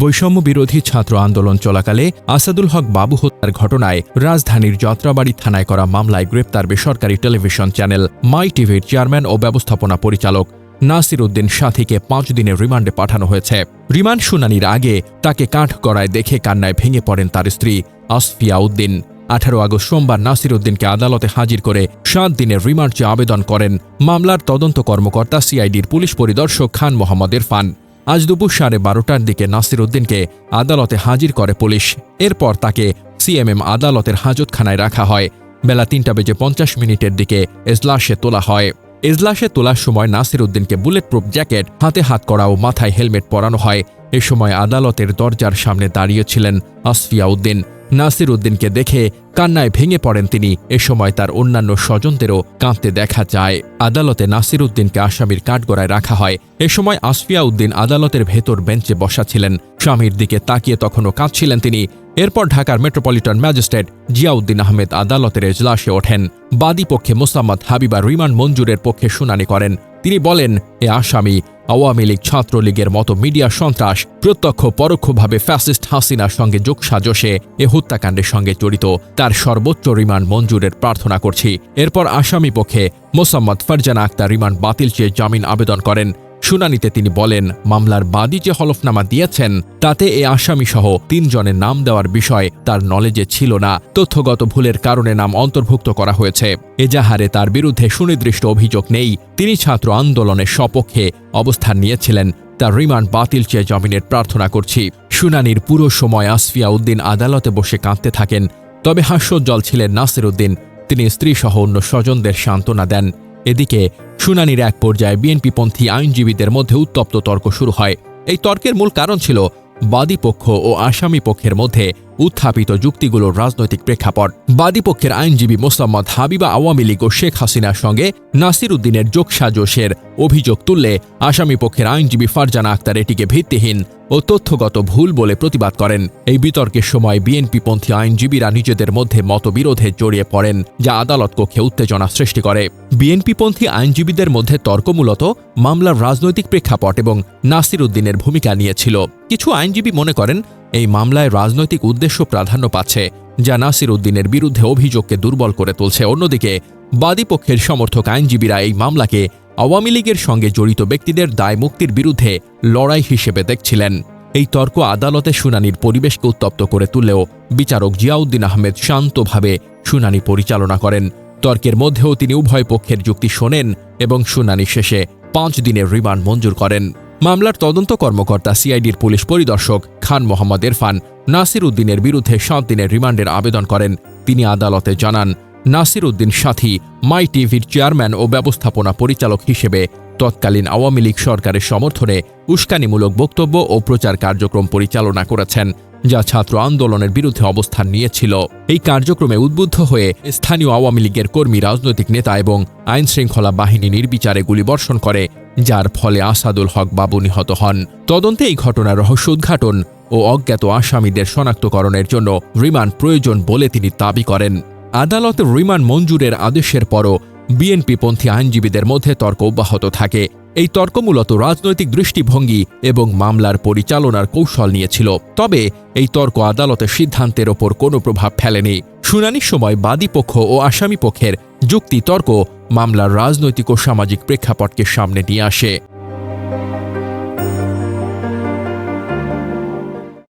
বৈষম্য বিরোধী ছাত্র আন্দোলন চলাকালে আসাদুল হক বাবু হত্যার ঘটনায় রাজধানীর যাত্রাবাড়ি থানায় করা মামলায় গ্রেপ্তার বেসরকারি টেলিভিশন চ্যানেল মাই টিভির চেয়ারম্যান ও ব্যবস্থাপনা পরিচালক নাসির উদ্দিন সাথীকে পাঁচ দিনের রিমান্ডে পাঠানো হয়েছে। রিমান্ড শুনানির আগে তাকে কাঠ গড়ায় দেখে কান্নায় ভেঙে পড়েন তার স্ত্রী আসফিয়া উদ্দিন। আঠারো আগস্ট সোমবার নাসির উদ্দিনকে আদালতে হাজির করে সাত দিনের রিমান্ড চেয়ে আবেদন করেন। মামলার তদন্ত কর্মকর্তা সিআইডির পুলিশ পরিদর্শক খান মোহাম্মদ ইরফান। আজ দুপুর সাড়ে বারোটার দিকে নাসির উদ্দিনকে আদালতে হাজির করে পুলিশ। এরপর তাকে সিএমএম আদালতের হাজতখানায় রাখা হয়। বেলা তিনটা বেজে পঞ্চাশ মিনিটের দিকে এজলাসে তোলা হয়। এজলাসে তোলার সময় নাসির উদ্দিনকে বুলেট প্রুফ জ্যাকেট, হাতে হাত করা ও মাথায় হেলমেট পরানো হয়। এ সময় আদালতের দরজার সামনে দাঁড়িয়েছিলেন আসফিয়া উদ্দিন। নাসির উদ্দিনকে দেখে কান্নায় ভেঙে পড়েন তিনি। এ সময় তার অন্যান্য স্বজনদেরও কাঁদতে দেখা যায়। আদালতে নাসির উদ্দিনকে আসামির কাঠগড়ায় রাখা হয়। এ সময় আসফিয়া উদ্দিন আদালতের ভেতর বেঞ্চে বসা ছিলেন। স্বামীর দিকে তাকিয়ে তখনও কাঁদছিলেন তিনি। এরপর ঢাকার মেট্রোপলিটন ম্যাজিস্ট্রেট জিয়াউদ্দিন আহমেদ আদালতের এজলাসে ওঠেন। বাদী পক্ষে মোসাম্মদ হাবিবা রিমান্ড মঞ্জুরের পক্ষে শুনানি করেন। তিনি বলেন, এ আসামি আওয়ামী লীগ ছাত্রলীগের মতো মিডিয়া সন্ত্রাস প্রত্যক্ষ পরোক্ষভাবে ফ্যাসিস্ট হাসিনার সঙ্গে যোগসাজসে এ হত্যাকাণ্ডের সঙ্গে জড়িত। তার সর্বোচ্চ রিমান্ড মঞ্জুরের প্রার্থনা করছি। এরপর আসামি পক্ষে মোসাম্মদ ফারজানা আক্তার রিমান্ড বাতিল চেয়ে জামিন আবেদন করেন। শুনানিতে তিনি বলেন, মামলার বাদী যে হলফনামা দিয়েছেন, তাতে এ আসামি সহ তিনজনের নাম দেওয়ার বিষয় তার নলেজে ছিল না। তথ্যগত ভুলের কারণে নাম অন্তর্ভুক্ত করা হয়েছে। এজাহারে তার বিরুদ্ধে সুনির্দিষ্ট অভিযোগ নেই। তিনি ছাত্র আন্দোলনের সপক্ষে অবস্থান নিয়েছিলেন। তার রিমান্ড বাতিল চেয়ে জামিনের প্রার্থনা করছি। শুনানির পুরো সময় আসফিয়া উদ্দিন আদালতে বসে কাঁদতে থাকেন। তবে হাস্যোজ্জ্বল ছিলেন নাসির উদ্দিন তিনি স্ত্রীসহ অন্য স্বজনদের সান্ত্বনা দেন। এদিকে, শুনানির এক পর্যায়ে বিএনপিপন্থী আইনজীবীদের মধ্যে উত্তপ্ত তর্ক শুরু হয়। এই তর্কের মূল কারণ ছিল বাদী পক্ষ ও আসামি পক্ষের মধ্যে উত্থাপিত যুক্তিগুলোর রাজনৈতিক প্রেক্ষাপট। বাদী পক্ষের আইনজীবী মোসাম্মদ হাবিবা আওয়ামী লীগ ও শেখ হাসিনার সঙ্গে নাসির উদ্দিনের যোগসাজশের অভিযোগ তুললে আসামি পক্ষের আইনজীবী ফারজানা আক্তার এটিকে ভিত্তিহীন ও তথ্যগত ভুল বলে প্রতিবাদ করেন। এই বিতর্কের সময় বিএনপিপন্থী আইনজীবীরা নিজেদের মধ্যে মতবিরোধে জড়িয়ে পড়েন, যা আদালত কক্ষে উত্তেজনা সৃষ্টি করে। বিএনপিপন্থী আইনজীবীদের মধ্যে তর্ক মূলত মামলার রাজনৈতিক প্রেক্ষাপট এবং নাসির উদ্দিনের ভূমিকা নিয়েছিল কিছু আইনজীবী মনে করেন এই মামলায় রাজনৈতিক উদ্দেশ্য প্রাধান্য পাচ্ছে, যা নাসির উদ্দিনের বিরুদ্ধে অভিযোগকে দুর্বল করে তুলছে। অন্যদিকে বাদীপক্ষের সমর্থক আইনজীবীরা এই মামলাকে আওয়ামী লীগের সঙ্গে জড়িত ব্যক্তিদের দায় মুক্তির বিরুদ্ধে লড়াই হিসেবে দেখছিলেন। এই তর্ক আদালতে শুনানির পরিবেশকে উত্তপ্ত করে তুললেও বিচারক জিয়াউদ্দিন আহমেদ শান্তভাবে শুনানি পরিচালনা করেন। তর্কের মধ্যেও তিনি উভয় পক্ষের যুক্তি শোনেন এবং শুনানি শেষে পাঁচ দিনের রিমান্ড মঞ্জুর করেন। মামলার তদন্ত কর্মকর্তা সিআইডির পুলিশ পরিদর্শক খান মোহাম্মদ ইরফান নাসির উদ্দিনের বিরুদ্ধে সাত দিনের রিমান্ডের আবেদন করেন। তিনি আদালতে জানান, নাসির উদ্দিন সাথী মাই টিভির চেয়ারম্যান ও ব্যবস্থাপনা পরিচালক হিসেবে তৎকালীন আওয়ামী লীগ সরকারের সমর্থনে উস্কানিমূলক বক্তব্য ও প্রচার কার্যক্রম পরিচালনা করেছেন, যা ছাত্র আন্দোলনের বিরুদ্ধে অবস্থান নিয়েছিল। এই কার্যক্রমে উদ্বুদ্ধ হয়ে স্থানীয় আওয়ামী লীগের কর্মী, রাজনৈতিক নেতা এবং আইনশৃঙ্খলা বাহিনী নির্বিচারে গুলিবর্ষণ করে যার ফলে আসাদুল হক বাবু নিহত হন। তদন্তে এই ঘটনার রহস্য উদ্ঘাটন ও অজ্ঞাত আসামিদের শনাক্তকরণের জন্য রিমান্ড প্রয়োজন বলে তিনি দাবি করেন। আদালত রিমান্ড মঞ্জুরের আদেশের পরও বিএনপিপন্থী আইনজীবীদের মধ্যে তর্ক অব্যাহত থাকে। এই তর্ক মূলত রাজনৈতিক দৃষ্টিভঙ্গি এবং মামলার পরিচালনার কৌশল নিয়েছিল। তবে এই তর্ক আদালতের সিদ্ধান্তের ওপর কোনো প্রভাব ফেলেনি। শুনানির সময় বাদীপক্ষ ও আসামি পক্ষের যুক্তি তর্ক মামলার রাজনৈতিক ও সামাজিক প্রেক্ষাপটকে সামনে নিয়ে আসে।